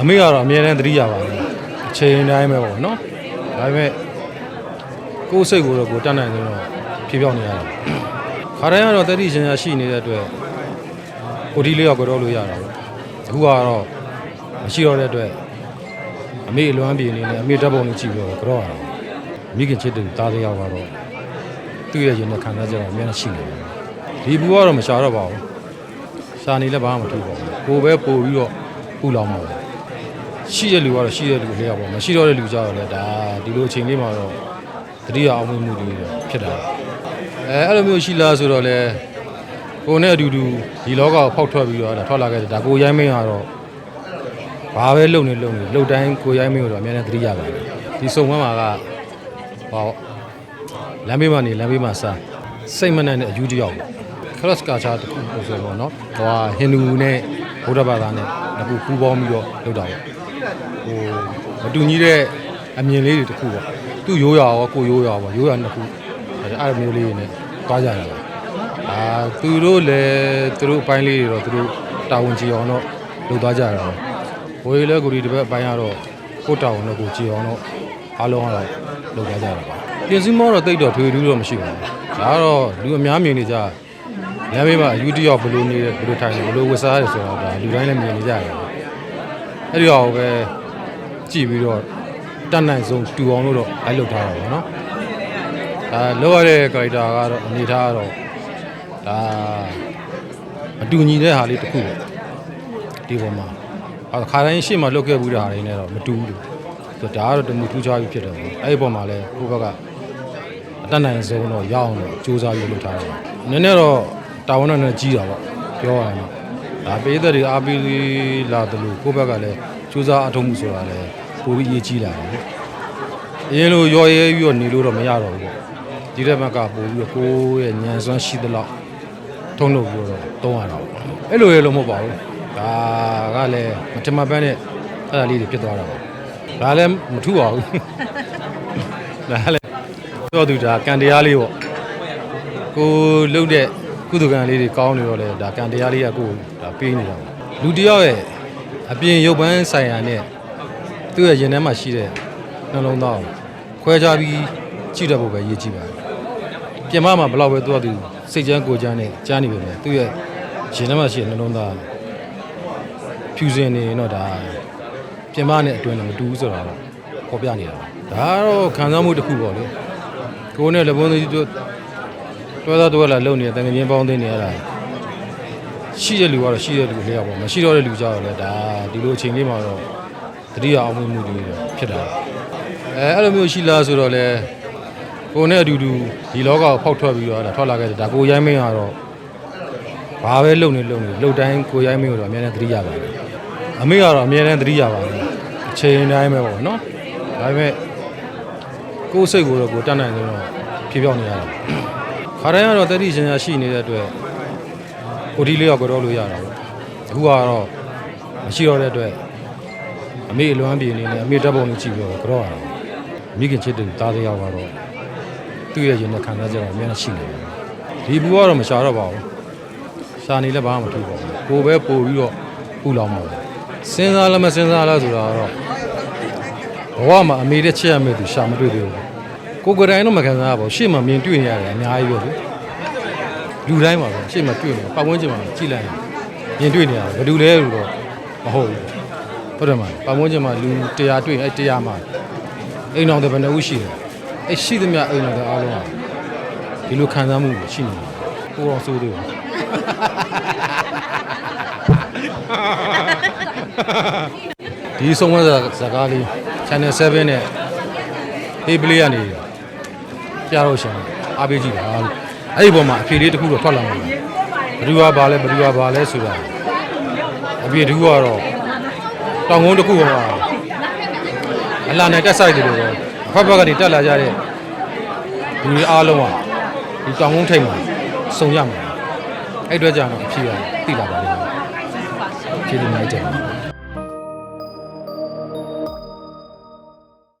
အမေကတော့အမြဲတမ်းသတိရပါတယ်အချိန်တိုင်းပဲပေါ့နော်ဒါပေမဲ့ကိုယ်စိတ်ကိုတော့ကိုယ်တတ်နိုင်တယ်တော့ဖြေပြောင်းနေရတယ်ခါတိုင်းကတော့တတိရှင်ရရှိနေတဲ့အတွက်ကိုဒီလေးရောက်ကြောလို့ရတာပေါ့အခုကတော့မရှိတော့တဲ့အတွက်အမေအလွမ်းပြေနေနဲ့အမေဓာတ်ပုံလေးကြည့်ပြီးတော့ကြောရတာမိခင်ချစ်တဲ့သားတစ်ယောက်ကတော့သူ့ရဲ့ရင်နဲ့ခံစားချက်တော့အများကြီးရှိနေတယ်ဒီဘူးကတော့မရှာတော့ပါဘူးရှာနေလည်းဘာမှမထူပါဘူးကိုယ်ပဲပို့ပြီးတော့ပူလောင်မှာပါ ရှိတဲ့လူကတော့ရှိတဲ့လူလေးရပါမရှိတော့တဲ့လူကြတော့လေဒါဒီလိုအချိန်လေးမှာတော့တတိယအောင်မှုမှုတွေဖြစ်တာအဲအဲ့လိုမျိုးရှိလားဆိုတော့လေကိုနဲ့အတူတူဒီလောကကိုဖောက်ထွက်ပြီးတော့ဒါထွက်လာခဲ့တယ်ဒါကိုရိုင်းမင်းကတော့ဘာပဲလုပ်နေလုပ်နေလှုပ်တိုင်းကိုရိုင်းမင်းကိုတော့အများနဲ့တတိယပါတယ်ဒီစုံမမှာကဟောလမ်းဘေးမှာနေလမ်းဘေးမှာစားစိတ်မနှံ့တဲ့အယူတယောက်ခရစ်ကာချာတခုလို့ဆိုတော့เนาะဟိုဟိန္ဒူနဲ့ဗုဒ္ဓဘာသာနဲ့အခုပူးပေါင်းပြီးတော့လုပ်တာပေါ့ ဟိုမတူညီတဲ့အမြင်လေးတွေတစ်ခုပေါ့သူ့ရိုးရာရောကိုယ်ရိုးရာရောရိုးရာနှစ်ခုအဲ့ဒါအဲ့လိုမျိုးလေးတွေနဲ့တွားကြရတာအာသူတို့လည်းသူတို့အပိုင်းလေးတွေတော့သူတို့တာဝန်ကြည့်အောင်တော့လုပ်သွားကြရတာဘိုးကြီးလည်းကိုဒီတစ်ပတ်အပိုင်းကတော့ကိုယ့်တာဝန်တော့ကိုကြည့်အောင်တော့အားလုံးကတော့လုပ်သွားကြရတာပြင်စည်းမောတော့တိတ်တော့ထွေထူးတော့မရှိပါဘူးဒါကတော့လူအများမြင်နေကြလမ်းဘေးမှာအယူတယောက်ဘယ်လိုနေတယ်ဘယ်လိုထိုင်တယ်ဘယ်လိုဝတ်စားတယ်ဆိုတော့ဒါလူတိုင်းလည်းမြင်နေကြရတယ်အဲ့ဒီအောင်ပဲ ကြည့်ပြီးတော့တတ်နိုင်ဆုံးတူအောင်လို့တော့အဲ့လုပ်ထားတာပေါ့နော်ဒါလောက်ရတဲ့ character ကတော့အနေထားကတော့ဒါမတူညီတဲ့ဟာလေးတစ်ခုပေါ့ဒီပေါ်မှာအခါတိုင်းရှေ့မှာလုတ်ခဲ့ဘူးတဲ့ဟာတွေနဲ့တော့မတူဘူးလို့ဆိုတော့ဒါကတော့တမှုထူးခြားပြီးဖြစ်တယ်ပေါ့အဲ့ဒီပေါ်မှာလည်းကိုယ့်ဘက်ကအတတ်နိုင်ဆုံးတော့ရအောင်လို့စူးစမ်းပြီးလုပ်ထားတယ်နည်းနည်းတော့တာဝန်တော့နည်းကြီးတာပေါ့ပြောရရင်တော့ ဒါပေးတဲ့တွေအားပေးလာတယ်လို့ကိုယ့်ဘက်ကလည်းစူးစမ်းအထောက်မှုဆိုတာလည်းပိုပြီးအရေးကြီးလာတယ်။အရင်လိုရော်ရဲပြီးတော့နေလို့တော့မရတော့ဘူးပေါ့။ဒီတဲ့ဘက်ကပို့ပြီးတော့ကိုယ့်ရဲ့ဉာဏ်စွမ်းရှိသလောက်ထုံးလို့ပြီးတော့တုံးရတာပေါ့။အဲ့လိုရဲလို့မဟုတ်ပါဘူး။ဒါကလည်းမထင်မှတ်ပန်းနဲ့အဲ့ဒါလေးတွေဖြစ်သွားတာပေါ့။ဒါလည်းမထူပါဘူး။ဒါလည်းတော့သူဒါကန်တရားလေးပေါ့။ကိုလှုပ်တဲ့ ကုသကံလေးတွေကောင်းနေတော့လေဒါကံတရားလေးကကိုဒါပေးနေတာပေါ့လူတစ်ယောက်ရဲ့အပြင်ရုပ်ပန်းဆိုင်ရာနဲ့သူ့ရဲ့ရင်ထဲမှာရှိတဲ့နှလုံးသားကိုခွဲခြားပြီးကြည့်တတ်ဖို့ပဲရည်ကြည့်ပါတယ်ပြင်မမှာဘယ်လောက်ပဲသူကသူစိတ်ချမ်းကိုယ်ချမ်းနဲ့ကြားနေပေမဲ့သူ့ရဲ့ရင်ထဲမှာရှိတဲ့နှလုံးသားဖြူစင်နေရင်တော့ဒါပြင်မနဲ့အတွင်းလည်းမတူဘူးဆိုတော့ပေါ်ပြနေတာပါဒါကတော့ခံစားမှုတစ်ခုပေါ့လေကိုယ်နဲ့လက်ပွန်းသေးတို့ တွဲသားတွဲလာလုံနေတဲ့တငငင်းပေါင်းသိနေရတာရှိတဲ့လူကတော့ရှိတဲ့လူလေးရောက်ပေါ့မရှိတော့တဲ့လူကြတော့လေဒါဒီလိုအချိန်လေးမှာတော့တတိယအောင်မှုမှုတွေဖြစ်တာအဲအဲ့လိုမျိုးရှိလားဆိုတော့လေကိုနဲ့အတူတူဒီလောကကိုဖောက်ထွက်ပြီးတော့ဒါထွက်လာခဲ့တယ်ဒါကိုရိုင်းမင်းကတော့ဘာပဲလုံနေလုံနေလုံတိုင်းကိုရိုင်းမင်းကိုတော့အများနဲ့တတိယပါတယ်အမေကတော့အများနဲ့တတိယပါတယ်အချိန်တိုင်းပဲပေါ့နော်ဒါပေမဲ့ကိုယ်စိတ်ကိုတော့ကိုယ်တတ်နိုင်တယ်တော့ဖြေပြောင်းနေရတယ် ခါတိုင်းကတော့တတိရှင်ရရှိနေတဲ့အတွက်ကိုဒီလေးရောက်ကြောလို့ရတာပေါ့အခုကတော့မရှိတော့တဲ့အတွက်အမေအလွမ်းပြေနေနဲ့အမေဓာတ်ပုံလေးကြည့်ပြီးတော့ကြောရတာမိခင်ချစ်တဲ့သားတစ်ယောက်ကတော့သူ့ရဲ့ရင်နဲ့ခံစားချက်တော့အများကြီးရှိနေတယ်ဒီဘူးကတော့မရှာတော့ပါဘူးရှာနေလည်းဘာမှမထူပါဘူးကိုယ်ပဲပို့ပြီးတော့ပူလောင်မှာပဲစဉ်းစားလည်းမစဉ်းစားလားဆိုတာကတော့ဘဝမှာအမေတဲ့ချစ်ရမယ့်သူရှာမတွေ့သေးဘူး ကိုယ်ကိုယ်တိုင်တော့မခံစားရပါဘူးရှေ့မှာမြင်တွေ့နေရတယ်အများကြီးပဲလေလူတိုင်းပါပဲရှေ့မှာတွေ့နေပတ်ဝန်းကျင်မှာကြည့်လိုက်ရင်မြင်တွေ့နေရတယ်ဘယ်သူလဲလို့တော့မဟုတ်ဘူးဟုတ်တယ်မလားပတ်ဝန်းကျင်မှာလူ100တွေ့ရင်အဲ့100မှာအိမ်တော်တဲ့ဘယ်နှဦးရှိတယ်အဲ့ရှိသမျှအိမ်တော်တဲ့အားလုံးကဒီလိုခံစားမှုရှိနေတယ်ကိုယ်တော့စိုးသေးဘူးဒီဆုံးမစကားလေး channel 7နဲ့အေးပလေးကနေ ကြားတော့ရှင်အားပေးကြည့်ပါလို့အဲ့ဒီပေါ်မှာအဖြေလေးတစ်ခုတော့ထွက်လာမှာဘယ်သူကဘာလဲဘယ်သူကဘာလဲဆိုတာအဖြေတစ်ခုကတော့တောင်ကုန်းတစ်ခုပေါ်မှာအလာနဲ့တက်ဆိုင်တယ်လို့ပဲဖက်ဖက်ကနေတက်လာကြတဲ့ဒီအားလုံးကဒီတောင်ကုန်းထိပ်မှာစုံရမှာအဲ့အတွက်ကြောင့်တော့အဖြေကသိလာပါလိမ့်မယ်ဖြေတယ်နိုင်တယ်